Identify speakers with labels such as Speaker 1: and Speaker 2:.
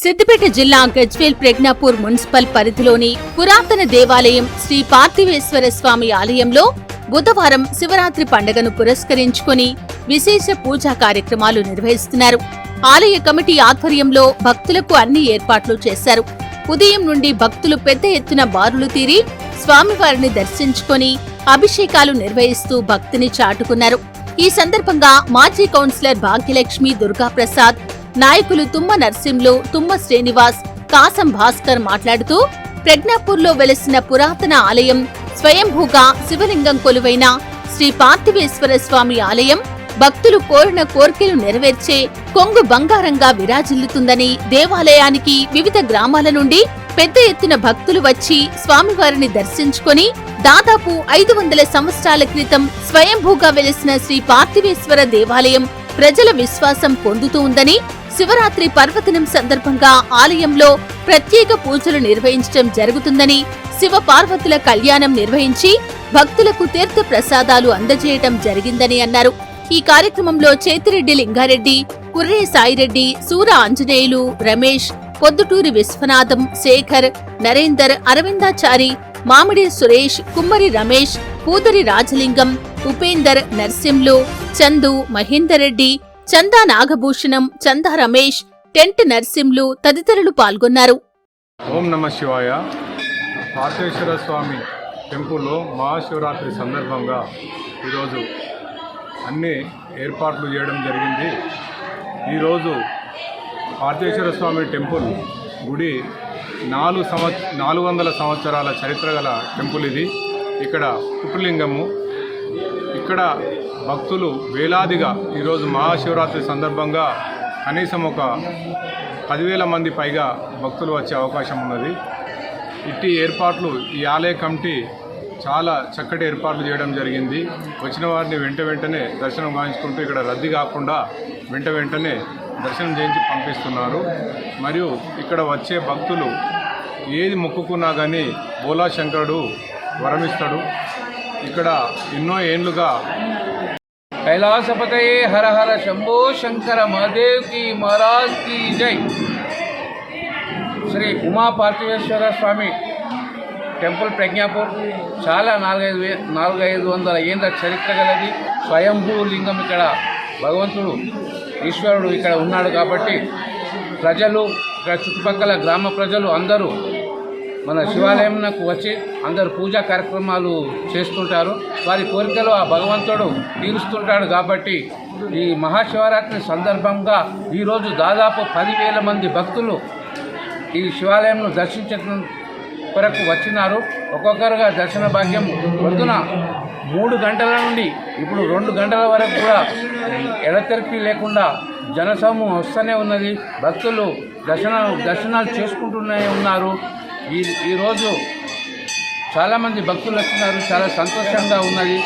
Speaker 1: సిద్దిపేట జిల్లా గజ్వేల్ ప్రజ్ఞాపూర్ మున్సిపల్ పరిధిలోని పురాతన దేవాలయం శ్రీ పార్థివేశ్వర స్వామి ఆలయంలో బుధవారం శివరాత్రి పండుగను పురస్కరించుకొని విశేష పూజా కార్యక్రమాలు నిర్వహిస్తున్నారు. ఆలయ కమిటీ ఆధ్వర్యంలో భక్తులకు అన్ని ఏర్పాట్లు చేశారు. ఉదయం నుండి భక్తులు పెద్ద ఎత్తున బారులు తీరి స్వామివారిని దర్శించుకొని అభిషేకాలు నిర్వహిస్తూ భక్తిని చాటుకున్నారు. ఈ సందర్భంగా మాజీ కౌన్సిలర్ భాగ్యలక్ష్మి దుర్గాప్రసాద్ నాయకులు తుమ్మ నర్సింలు తుమ్మ శ్రీనివాస్ కాసం భాస్కర్ మాట్లాడుతూ ప్రజ్ఞాపూర్లో వెలసిన పురాతన ఆలయం స్వయంభూగా శివలింగం కొలువైన శ్రీ పార్థివేశ్వర స్వామి ఆలయం భక్తులు కోరిన కోర్కెలు నెరవేర్చే కొంగు బంగారంగా విరాజిల్లుతుందని దేవాలయానికి వివిధ గ్రామాల నుండి పెద్ద ఎత్తున భక్తులు వచ్చి స్వామివారిని దర్శించుకొని దాదాపు ఐదు వందల సంవత్సరాల క్రితం స్వయంభూగా వెలిసిన శ్రీ పార్థివేశ్వర దేవాలయం ప్రజల విశ్వాసం పొందుతూ ఉందని శివరాత్రి పర్వదినం సందర్భంగా ఆలయంలో ప్రత్యేక పూజలు నిర్వహించడం జరుగుతుందని శివ పార్వతుల కళ్యాణం నిర్వహించి భక్తులకు తీర్థ ప్రసాదాలు అందజేయటం జరిగిందని అన్నారు. ఈ కార్యక్రమంలో చేతిరెడ్డి లింగారెడ్డి కుర్రే సాయిరెడ్డి సూర ఆంజనేయులు రమేష్ పొద్దుటూరి విశ్వనాథం శేఖర్ నరేందర్ అరవిందాచారి మామిడి సురేష్ కుమ్మరి రమేష్ పూదరి రాజలింగం ఉపేందర్ నర్సింలు చందు మహేందర్ రెడ్డి చందా నాగభూషణం చందా రమేష్ టెంట్ నర్సింలు తదితరులు పాల్గొన్నారు.
Speaker 2: ఓం నమ శివాయ. పార్థేశ్వర స్వామి టెంపుల్లో మహాశివరాత్రి సందర్భంగా ఈరోజు అన్ని ఏర్పాట్లు చేయడం జరిగింది. ఈరోజు పార్థేశ్వర స్వామి టెంపుల్ గుడి నాలుగు సంవత్ నాలుగు వందల సంవత్సరాల చరిత్ర గల టెంపుల్ ఇది. ఇక్కడ పుట్టులింగము ఇక్కడ భక్తులు వేలాదిగా ఈరోజు మహాశివరాత్రి సందర్భంగా కనీసం ఒక పదివేల మంది పైగా భక్తులు వచ్చే అవకాశం ఉన్నది. ఇట్టి ఏర్పాట్లు ఈ ఆలయ కమిటీ చాలా చక్కటి ఏర్పాట్లు చేయడం జరిగింది. వచ్చిన వారిని వెంట వెంటనే దర్శనం గావించుకుంటూ ఇక్కడ రద్దీ కాకుండా వెంట వెంటనే దర్శనం చేయించి పంపిస్తున్నారు. మరియు ఇక్కడ వచ్చే భక్తులు ఏది మొక్కుకున్నా కానీ బోలా శంకరుడు వరమిస్తాడు. ఇక్కడ ఎన్నో ఏండ్లుగా.
Speaker 3: కైలాసపతయే హర హర శంభో శంకర మహాదేవ్కి మహారాజ్కి జై. శ్రీ ఉమా పార్థివేశ్వర స్వామి టెంపుల్ ప్రజ్ఞాపూర్ చాలా నాలుగైదు వే నాలుగైదు వందల ఏంద్ర చరిత్ర గలది. స్వయంభూ లింగం ఇక్కడ భగవంతుడు ఈశ్వరుడు ఇక్కడ ఉన్నాడు కాబట్టి ప్రజలు ఇక్కడ చుట్టుపక్కల గ్రామ ప్రజలు అందరూ మన శివాలయంకు వచ్చి అందరు పూజా కార్యక్రమాలు చేస్తుంటారు. వారి కోరికలు ఆ భగవంతుడు తీరుస్తుంటాడు కాబట్టి ఈ మహాశివరాత్రి సందర్భంగా ఈరోజు దాదాపు పదివేల మంది భక్తులు ఈ శివాలయంను దర్శించడం కొరకు వచ్చినారు. ఒక్కొక్కరుగా దర్శన భాగ్యం పొద్దున మూడు గంటల నుండి ఇప్పుడు రెండు గంటల వరకు కూడా ఎడతెరిపి లేకుండా జనసమూహం వస్తూనే ఉన్నది. భక్తులు దర్శన దర్శనాలు చేసుకుంటూనే ఉన్నారు. ఈ ఈరోజు చాలామంది భక్తులు వస్తున్నారు చాలా సంతోషంగా ఉన్నది.